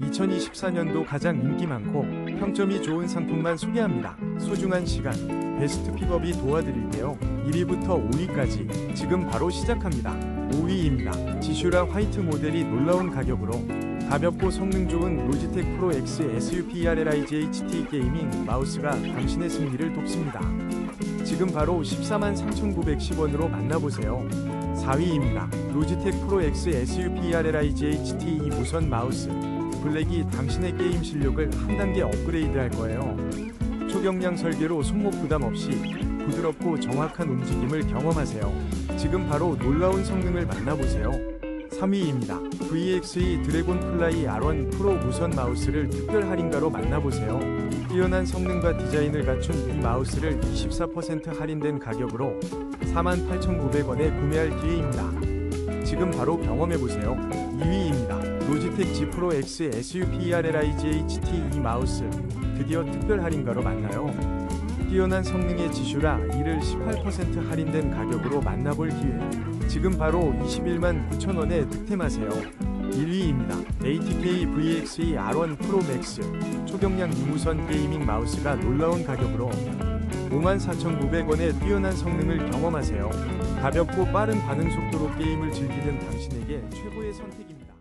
2024년도 가장 인기 많고 평점이 좋은 상품만 소개합니다. 소중한 시간, 베스트 픽업이 도와드릴게요. 1위부터 5위까지 지금 바로 시작합니다. 5위입니다. 지슈라 화이트 모델이 놀라운 가격으로 가볍고 성능 좋은 로지텍 프로 X SUPRLIGHT 게이밍 마우스가 당신의 승리를 돕습니다. 지금 바로 14만 3,910원으로 만나보세요. 4위입니다. 로지텍 프로 X SUPRLIGHT 이 무선 마우스 블랙이 당신의 게임 실력을 한 단계 업그레이드 할 거예요. 초경량 설계로 손목 부담 없이 부드럽고 정확한 움직임을 경험하세요. 지금 바로 놀라운 성능을 만나보세요. 3위입니다. VXE 드래곤 플라이 R1 프로 무선 마우스를 특별 할인가로 만나보세요. 뛰어난 성능과 디자인을 갖춘 이 마우스를 24% 할인된 가격으로 48,900원에 구매할 기회입니다. 지금 바로 경험해보세요. 2위입니다. 로지텍 G 프로 X SUPRLIGHT 이 마우스 드디어 특별 할인가로 만나요. 뛰어난 성능의 지슈라 이를 18% 할인된 가격으로 만나볼 기회. 지금 바로 21만 9천 원에 득템하세요. 1위입니다. ATK VXE R1 프로 맥스 초경량 이무선 게이밍 마우스가 놀라운 가격으로 54,900원의 뛰어난 성능을 경험하세요. 가볍고 빠른 반응 속도로 게임을 즐기는 당신에게 최고의 선택입니다.